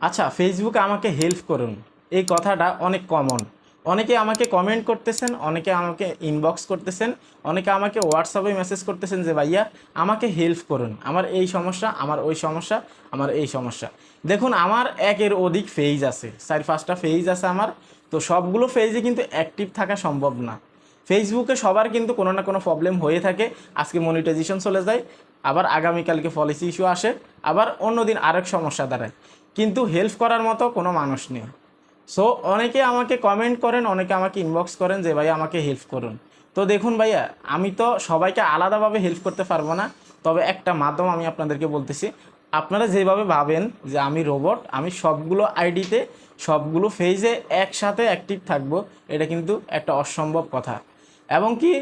আচ্ছা ফেসবুকে আমাকে হেল্প করুন। এই কথাটা অনেক কমন অনেকে আমাকে কমেন্ট করতেছেন, অনেকে আমাকে ইনবক্স করতেছেন, অনেকে আমাকে হোয়াটসঅ্যাপে মেসেজ করতেছেন যে, ভাইয়া, আমাকে হেল্প করুন। আমার এই সমস্যা, আমার ওই সমস্যা, আমার এই সমস্যা। দেখুন, আমার একের অধিক ফেজ আছে। চার, পাঁচটা ফেজ আছে আমার। তো সবগুলো ফেজে কিন্তু অ্যাক্টিভ থাকা সম্ভব না। ফেসবুকে সবার কিন্তু কোনো না কোনো প্রবলেম হয়ে থাকে। আজকে মনিটাইজেশন চলে যায়। আবার আগামীকালকে পলিসি ইস্যু আসে। আবার অন্যদিন আরেক সমস্যা দাঁড়ায়। কিন্তু হেল্প করার মতো কোনো মানুষ নেই। সো অনেকে আমাকে কমেন্ট করেন, অনেকে আমাকে ইনবক্স করেন যে ভাই আমাকে হেল্প করুন। তো দেখুন ভাইয়া, আমি তো সবাইকে আলাদাভাবে হেল্প করতে পারব না। তবে একটা মাধ্যম আমি আপনাদেরকে বলতেছি। আপনারা যেভাবে ভাবেন যে, আমি রোবট আমি সবগুলো আইডিতে সবগুলো ফেজে একসাথে অ্যাক্টিভ থাকব, এটা কিন্তু একটা অসম্ভব কথা। এবং কি,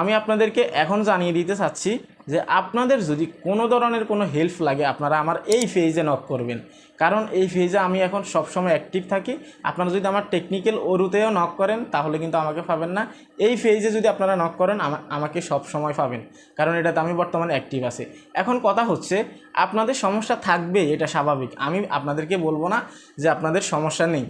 আমি আপনাদেরকে এখন জানিয়ে দিতে চাচ্ছি যে আপনাদের যদি কোনো ধরনের কোনো হেল্প লাগে, আপনারা আমার এই ফেজে নক করবেন। কারণ এই ফেজে আমি এখন সবসময় অ্যাক্টিভ থাকি। আপনারা যদি আমার টেকনিক্যাল ওরুতেও নক করেন, তাহলে কিন্তু আমাকে পাবেন না। এই ফেজে যদি আপনারা নক করেন, আমা- আমাকে সব সময় পাবেন। কারণ এটাতে আমি বর্তমানে অ্যাক্টিভ আছি। এখন কথা হচ্ছে, আপনাদের সমস্যা থাকবে, এটা স্বাভাবিক। আমি আপনাদেরকে বলব না যে আপনাদের সমস্যা নেই।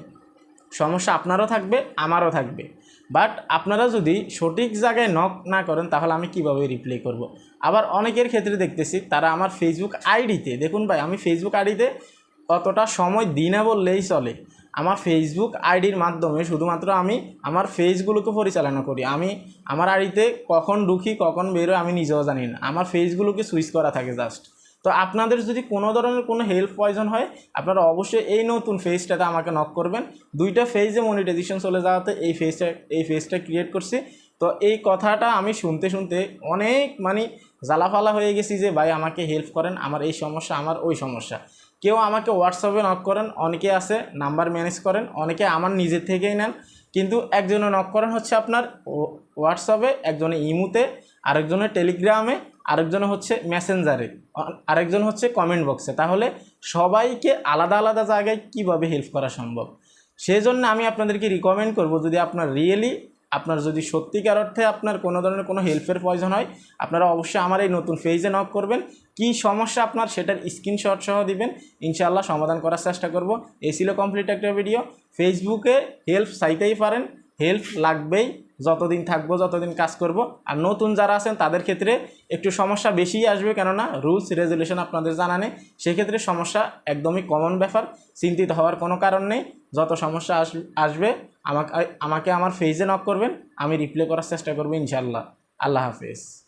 সমস্যা আপনারও থাকবে, আমারও থাকবে। বাট আপনারা যদি সঠিক জায়গায় নক না করেন, তাহলে আমি কীভাবে রিপ্লাই করব। আবার অনেকের ক্ষেত্রে দেখতেছি, তারা আমার ফেসবুক আইডিতে দেখুন ভাই, আমি ফেসবুক আইডিতে অতটা সময় দিই না বললেই চলে। আমার ফেসবুক আইডির মাধ্যমে শুধুমাত্র আমি আমার ফেজগুলোকে পরিচালনা করি। আমি আমার আইডিতে কখন ঢুকি, কখন বেরোয়, আমি নিজেও জানি না। আমার ফেজগুলোকে সুইচ করা থাকে জাস্ট তো আপনাদের যদি কোনো ধরনের কোনো হেল্প প্রয়োজন হয়, আপনারা অবশ্যই এই নতুন ফেজটাতে আমাকে নক করবেন। দুইটা ফেজে মনিটাইজেশন চলে যাওয়াতে এই ফেজটা এই ফেজটা ক্রিয়েট করছি। তো এই কথাটা আমি শুনতে শুনতে অনেক মানে জ্বালাফালা হয়ে গেছি যে, ভাই, আমাকে হেল্প করেন, আমার এই সমস্যা, আমার ওই সমস্যা। কেউ আমাকে হোয়াটসঅ্যাপে নক করেন, অনেকে আছে নাম্বার ম্যানেজ করেন, অনেকে আমার নিজের থেকেই নেন। কিন্তু একজনে নক করেন হচ্ছে আপনার হোয়াটসঅ্যাপে একজনে ইমুতে আরেকজনের টেলিগ্রামে আরেকজনে হচ্ছে মেসেঞ্জারে, আরেকজন হচ্ছে কমেন্ট বক্সে তাহলে সবাইকে আলাদা আলাদা জায়গায় কীভাবে হেল্প করা সম্ভব? সেই জন্য আমি আপনাদেরকে রিকমেন্ড করব, যদি আপনার রিয়েলি আপনার যদি সত্যিকার অর্থে আপনার কোনো ধরনের কোনো হেল্পের প্রয়োজন হয়, আপনারা অবশ্যই আমার এই নতুন ফেজে নক করবেন। কি সমস্যা আপনার সেটার স্ক্রিনশট সহ দিবেন। ইনশাআল্লাহ সমাধান করার চেষ্টা করব। এই ছিল কমপ্লিট একটা ভিডিও ফেসবুকে হেল্প চাইতেই পারেন। হেল্প লাগবেই। যতদিন থাকব, যতদিন কাজ করব। আর নতুন যারা আছেন, তাদের ক্ষেত্রে একটু সমস্যা বেশিই আসবে। কেননা রুলস, রেজুলেশন আপনাদের জানা নেই। সেক্ষেত্রে সমস্যা একদমই কমন ব্যাপার। চিন্তিত হওয়ার কোনো কারণ নেই। যত সমস্যা আস- আসবে, আমাকে আমাকে আমার ফেজে নক করবেন। আমি রিপ্লে করার চেষ্টা করব ইনশাল্লাহ আল্লাহ হাফেজ।